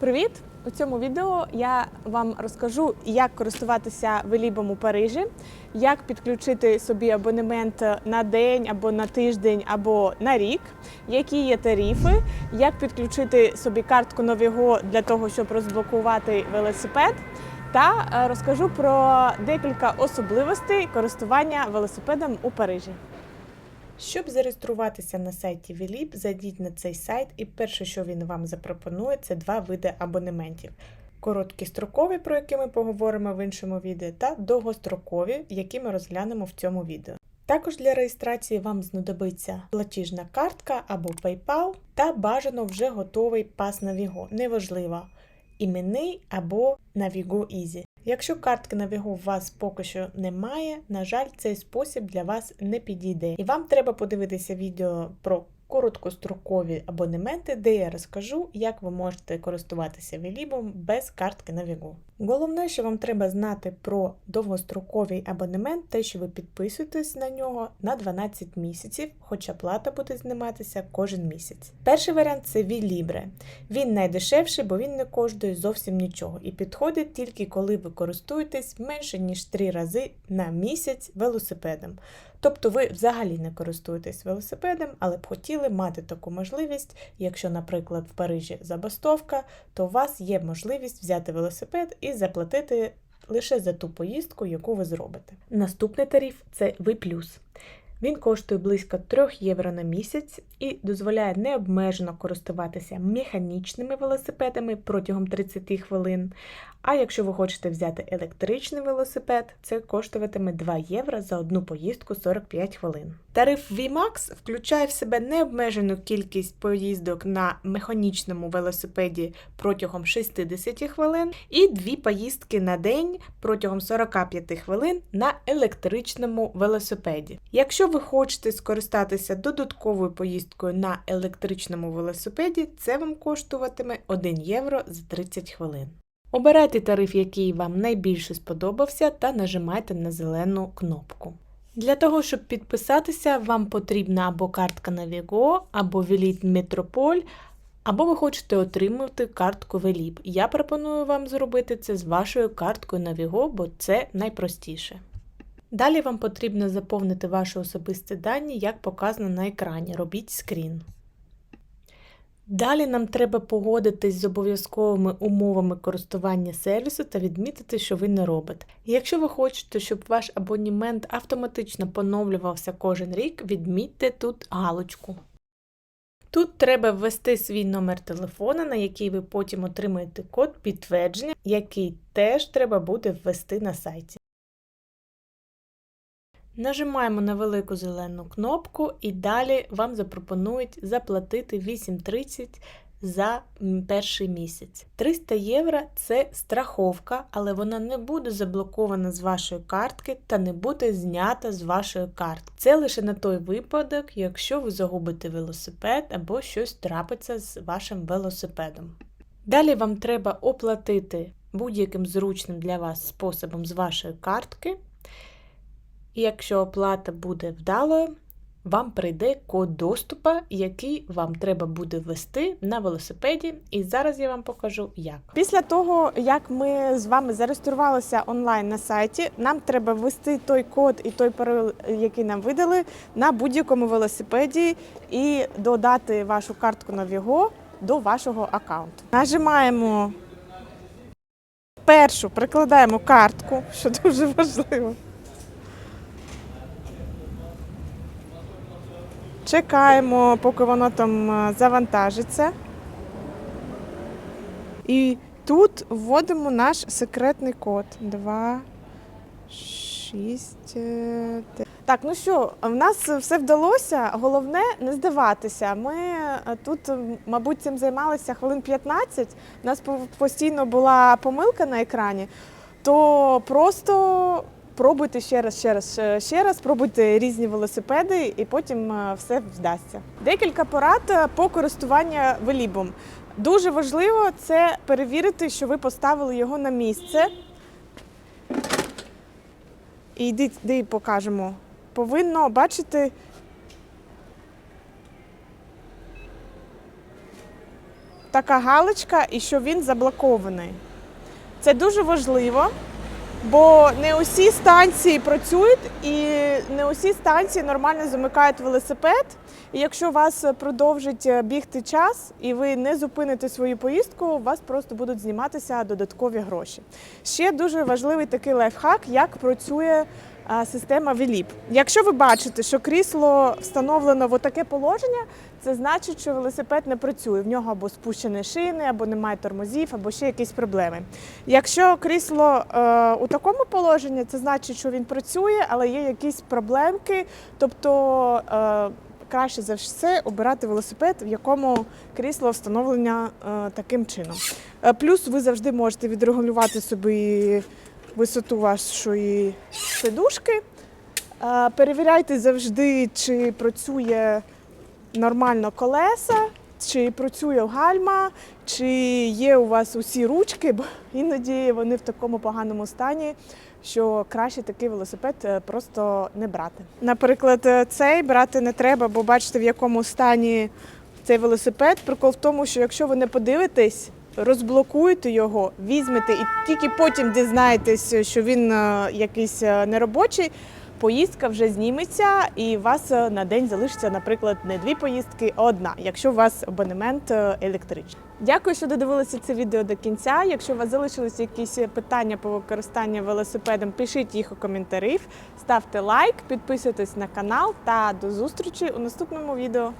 Привіт! У цьому відео я вам розкажу, як користуватися велібом у Парижі, як підключити собі абонемент на день або на тиждень, або на рік, які є тарифи, як підключити собі картку Новіго для того, щоб розблокувати велосипед. Та е, розкажу про декілька особливостей користування велосипедом у Парижі. Щоб зареєструватися на сайті Веліб, зайдіть на цей сайт, і перше, що він вам запропонує, це два види абонементів: короткістрокові, про які ми поговоримо в іншому відео, та довгострокові, які ми розглянемо в цьому відео. Також для реєстрації вам знадобиться платіжна картка або PayPal та бажано вже готовий пас Navigo. Неважливо, іменний або Navigo Easy. Якщо картки на вігу у вас поки що немає, на жаль, цей спосіб для вас не підійде. І вам треба подивитися відео про короткострокові абонементи, де я розкажу, як ви можете користуватися Велібом без картки Navigo. Головне, що вам треба знати про довгостроковий абонемент, те, що ви підписуєтесь на нього на 12 місяців, хоча плата буде зніматися кожен місяць. Перший варіант це Вілібре. Він найдешевший, бо він не коштує зовсім нічого і підходить тільки коли ви користуєтесь менше ніж 3 рази на місяць велосипедом. Тобто ви взагалі не користуєтесь велосипедом, але б хотіли мати таку можливість, якщо, наприклад, в Парижі забастовка, то у вас є можливість взяти велосипед і заплатити лише за ту поїздку, яку ви зробите. Наступний тариф це V+. Він коштує близько 3 євро на місяць і дозволяє необмежено користуватися механічними велосипедами протягом 30 хвилин. А якщо ви хочете взяти електричний велосипед, це коштуватиме 2 євро за одну поїздку 45 хвилин. Тариф VMAX включає в себе необмежену кількість поїздок на механічному велосипеді протягом 60 хвилин і дві поїздки на день протягом 45 хвилин на електричному велосипеді. Якщо ви хочете скористатися додатковою поїздкою на електричному велосипеді, це вам коштуватиме 1 євро за 30 хвилин. Обирайте тариф, який вам найбільше сподобався, та нажимайте на зелену кнопку. Для того, щоб підписатися, вам потрібна або картка Navigo, або Веліт Метрополь, або ви хочете отримати картку Веліп. Я пропоную вам зробити це з вашою карткою Navigo, бо це найпростіше. Далі вам потрібно заповнити ваші особисті дані, як показано на екрані. Робіть скрін. Далі нам треба погодитись з обов'язковими умовами користування сервісу та відмітити, що ви не робите. Якщо ви хочете, щоб ваш абонемент автоматично поновлювався кожен рік, відмітьте тут галочку. Тут треба ввести свій номер телефона, на який ви потім отримаєте код підтвердження, який теж треба буде ввести на сайті. Нажимаємо на велику зелену кнопку і далі вам запропонують заплатити 8,30 за перший місяць. 300 євро це страховка, але вона не буде заблокована з вашої картки та не буде знята з вашої картки. Це лише на той випадок, якщо ви загубите велосипед або щось трапиться з вашим велосипедом. Далі вам треба оплатити будь-яким зручним для вас способом з вашої картки. І якщо оплата буде вдалою, вам прийде код доступу, який вам треба буде ввести на велосипеді. І зараз я вам покажу, як. Після того, як ми з вами зареєструвалися онлайн на сайті, нам треба ввести той код і той пароль, який нам видали, на будь-якому велосипеді, і додати вашу картку Navigo до вашого аккаунту. Нажимаємо першу, прикладаємо картку, що дуже важливо. Чекаємо, поки воно там е, завантажиться. І тут вводимо наш секретний код. 2, 6. Так, ну що, в нас все вдалося. Головне не здаватися. Ми е, тут, мабуть, цим займалися хвилин 15. У нас постійно була помилка на екрані, то просто пробуйте ще раз, ще раз, ще- ще раз, пробуйте різні велосипеди, і потім е, все вдасться. Декілька порад е, по користуванню велібом. Дуже важливо це перевірити, що ви поставили його на місце. І йди, йди покажемо. Повинно бачити. така галочка і що він заблокований. Це дуже важливо, бо не усі станції працюють і не усі станції нормально замикають велосипед. І якщо вас продовжить е, бігти час і ви не зупините свою поїздку, у вас просто будуть зніматися додаткові гроші. Ще дуже важливий такий лайфхак, як працює система VLIP. Якщо ви бачите, що крісло встановлено в таке положення, це значить, що велосипед не працює. В нього або спущені шини, або немає тормозів, або ще якісь проблеми. Якщо крісло е, у такому положенні, це значить, що він працює, але є якісь проблемки. Тобто е, краще за все обирати велосипед, в якому крісло встановлення е, таким чином. Е, плюс ви завжди можете відрегулювати собі висоту вашої сидушки. Перевіряйте завжди, чи працює нормально колеса, чи працює гальма, чи є у вас усі ручки, бо іноді вони в такому поганому стані, що краще такий велосипед е, просто не брати. Наприклад, е, цей брати не треба, бо бачите, в якому стані цей велосипед. Прикол в тому, що якщо ви не подивитесь, розблокуєте його, візьмете і тільки потім дізнаєтесь, що він е, якийсь е, неробочий. Поїздка вже зніметься, і у вас е, на день залишиться, наприклад, не дві поїздки, а одна, якщо у вас абонемент електричний. Дякую, що додивилися це відео до кінця. Якщо у вас залишилися якісь питання по використанню велосипедом, пишіть їх у коментарях, ставте лайк, підписуйтесь на канал та до зустрічі у наступному відео.